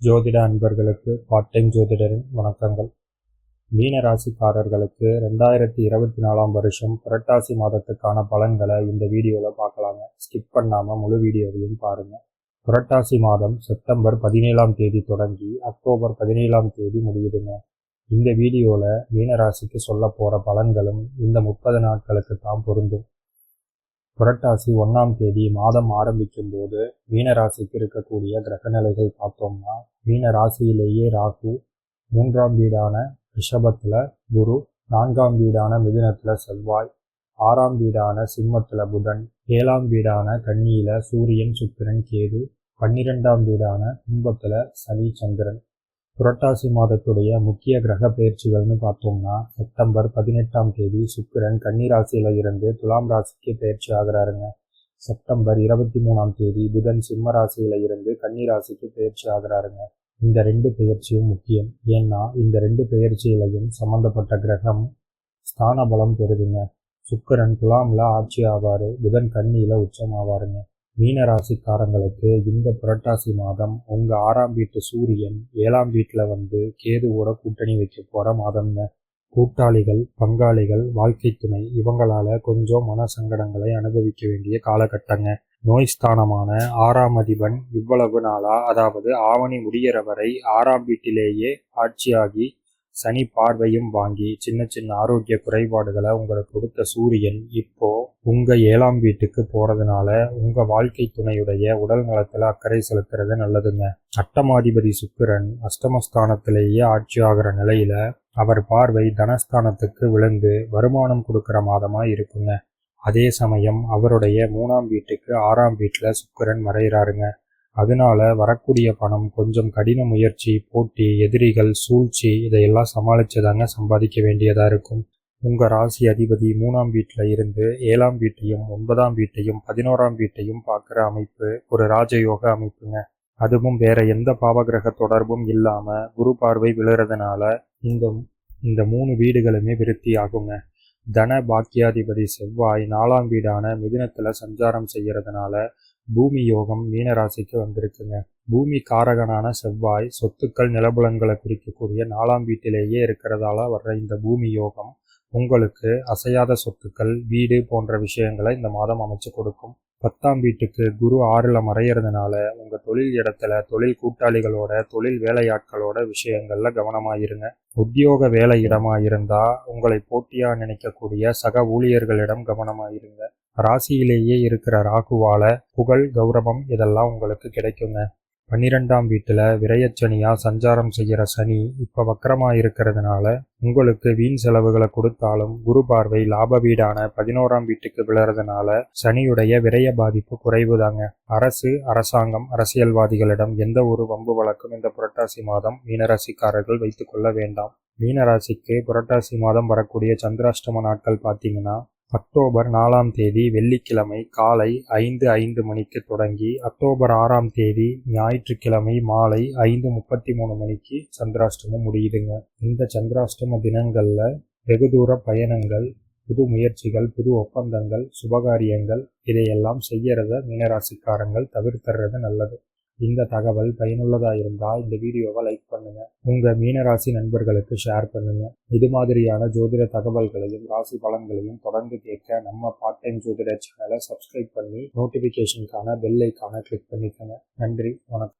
ஜோதிட அன்பர்களுக்கு part time ஜோதிடரின் வணக்கங்கள். மீன ராசிக்காரர்களுக்கு ரெண்டாயிரத்தி இருபத்தி நாலாம் வருஷம் புரட்டாசி மாதத்துக்கான பலன்களை இந்த வீடியோவில் பார்க்கலாங்க. ஸ்கிப் பண்ணாமல் முழு வீடியோவையும் பாருங்கள் புரட்டாசி மாதம் செப்டம்பர் பதினேழாம் தேதி தொடங்கி அக்டோபர் பதினேழாம் தேதி முடியுதுங்க. இந்த வீடியோவில் மீனராசிக்கு சொல்ல போகிற பலன்களும் இந்த முப்பது நாட்களுக்கு தான் பொருந்தும். புரட்டாசி ஒன்றாம் தேதி மாதம் ஆரம்பிக்கும் போது மீனராசிக்கு இருக்கக்கூடிய கிரகநிலைகள் பார்த்தோம்னா மீன ராசியிலேயே ராகு மூன்றாம் வீடான ரிஷபத்தில் குரு நான்காம் வீடான மிதுனத்தில் செவ்வாய் ஆறாம் வீடான சிம்மத்தில் புதன் ஏழாம் வீடான கன்னியில் சூரியன் சுக்கிரன் கேது பன்னிரெண்டாம் வீடான கும்பத்தில் சனி சந்திரன். புரட்டாசி மாதத்துடைய முக்கிய கிரக பயிற்சிகள்னு பார்த்தோம்னா செப்டம்பர் பதினெட்டாம் தேதி சுக்கிரன் கன்னிராசியில இருந்து துலாம் ராசிக்கு பயிற்சி ஆகிறாருங்க. செப்டம்பர் இருபத்தி மூணாம் தேதி புதன் சிம்ம ராசியில இருந்து கன்னிராசிக்கு பயிற்சி ஆகிறாருங்க. இந்த ரெண்டு பெயர்ச்சியும் முக்கியம். ஏன்னா இந்த ரெண்டு பெயர்ச்சியிலையும் சம்பந்தப்பட்ட கிரகம் ஸ்தான பலம் பெறுதுங்க. சுக்கரன் துலாம்ல ஆட்சி ஆவாரு புதன் கன்னியில உச்சம் ஆவாருங்க மீனராசிக்காரங்களுக்கு இந்த புரட்டாசி மாதம் உங்க ஆறாம் வீட்டு சூரியன் ஏழாம் வீட்டில் வந்து கேதுவோட கூட்டணி வைக்க போற மாதம்னு கூட்டாளிகள் பங்காளிகள் வாழ்க்கை துணை இவங்களால கொஞ்சம் மன சங்கடங்களை அனுபவிக்க வேண்டிய காலகட்டங்க. நோய் ஸ்தானமான ஆறாம் அதிபன் இவ்வளவு நாளா அதாவது ஆவணி முடிகிற வரை ஆறாம் வீட்டிலேயே ஆட்சியாகி சனி பார்வையும் வாங்கி சின்ன சின்ன ஆரோக்கிய குறைபாடுகளை உங்களுக்கு கொடுத்த சூரியன் இப்போ உங்கள் ஏழாம் வீட்டுக்கு போகிறதுனால உங்கள் வாழ்க்கை துணையுடைய உடல் நலத்தில் அக்கறை செலுத்துறது நல்லதுங்க. அட்டமாதிபதி சுக்கிரன் அஷ்டமஸ்தானத்திலேயே ஆட்சி ஆகிற நிலையில் அவர் பார்வை தனஸ்தானத்துக்கு விழுந்து வருமானம் கொடுக்குற மாதமாக இருக்குங்க. அதே சமயம் அவருடைய மூணாம் வீட்டுக்கு ஆறாம் வீட்டில் சுக்கிரன் மறைகிறாருங்க அதனால வரக்கூடிய பணம் கொஞ்சம் கடின முயற்சி போட்டி எதிரிகள் சூழ்ச்சி இதையெல்லாம் சமாளிச்சுதாங்க சம்பாதிக்க வேண்டியதாக இருக்கும். உங்கள் ராசி அதிபதி மூணாம் வீட்டில் இருந்து ஏழாம் வீட்டையும் ஒன்பதாம் வீட்டையும் பதினோராம் வீட்டையும் பார்க்குற அமைப்பு ஒரு ராஜயோக அமைப்புங்க. அதுவும் வேற எந்த பாவகிரக தொடர்பும் இல்லாமல் குரு பார்வை விழுறதுனால இந்த இந்த மூணு வீடுகளுமே விருத்தி ஆகுங்க. தன பாக்கியாதிபதி செவ்வாய் நாலாம் வீடான மிதுனத்தில் சஞ்சாரம் செய்கிறதுனால பூமி யோகம் மீனராசிக்கு வந்திருக்குங்க. பூமி காரகனான செவ்வாய் சொத்துக்கள் நிலபுலன்களை குறிக்கக்கூடிய நாலாம் வீட்டிலேயே இருக்கிறதால வர்ற இந்த பூமி யோகம் உங்களுக்கு அசையாத சொத்துக்கள் வீடு போன்ற விஷயங்களை இந்த மாதம் அமைச்சு கொடுக்கும். பத்தாம் வீட்டுக்கு குரு ஆறுல மறையிறதுனால உங்க தொழில் இடத்துல தொழில் கூட்டாளிகளோட தொழில் வேலையாட்களோட விஷயங்கள்ல கவனமாயிருங்க. உத்தியோக வேலை இடமா இருந்தா உங்களை போட்டியா நினைக்கக்கூடிய சக ஊழியர்களிடம் கவனமாயிருங்க. ராசியிலேயே இருக்கிற ராகுவால புகழ் கௌரவம் இதெல்லாம் உங்களுக்கு கிடைக்குங்க. பன்னிரெண்டாம் வீட்டில் விரையச்சனியாக சஞ்சாரம் செய்கிற சனி இப்போ வக்கரமாக இருக்கிறதுனால உங்களுக்கு வீண் செலவுகளை கொடுத்தாலும் குரு பார்வை லாப வீடான பதினோராம் வீட்டுக்கு விழுறதுனால சனியுடைய விரய பாதிப்பு குறைவுதாங்க. அரசு அரசாங்கம் அரசியல்வாதிகளிடம் எந்த ஒரு வம்பு வழக்கும் இந்த புரட்டாசி மாதம் மீனராசிக்காரர்கள் வைத்துக்கொள்ள வேண்டாம். மீனராசிக்கு புரட்டாசி மாதம் வரக்கூடிய சந்திராஷ்டம நாட்கள் பார்த்தீங்கன்னா அக்டோபர் நாலாம் தேதி வெள்ளிக்கிழமை காலை ஐந்து ஐந்து மணிக்கு தொடங்கி அக்டோபர் ஆறாம் தேதி ஞாயிற்றுக்கிழமை மாலை ஐந்து முப்பத்தி மூணு மணிக்கு சந்திராஷ்டமம் முடியுதுங்க. இந்த சந்திராஷ்டம தினங்களில் வெகு தூர பயணங்கள் புது முயற்சிகள் புது ஒப்பந்தங்கள் சுபகாரியங்கள் இதையெல்லாம் செய்யறத மீனராசிக்காரங்கள் தவிர்த்துறது நல்லது. இந்த தகவல் பயனுள்ளதாக இருந்தால் இந்த வீடியோவை லைக் பண்ணுங்க. உங்க மீனராசி நண்பர்களுக்கு ஷேர் பண்ணுங்க. இது மாதிரியான ஜோதிட தகவல்களையும் ராசி பலன்களையும் தொடர்ந்து கேட்க நம்ம பார்ட் டைம் ஜோதிட சேனலை சப்ஸ்கிரைப் பண்ணி நோட்டிபிகேஷனுக்கான பெல் ஐக்கான கிளிக் பண்ணிக்கோங்க. நன்றி வணக்கம்.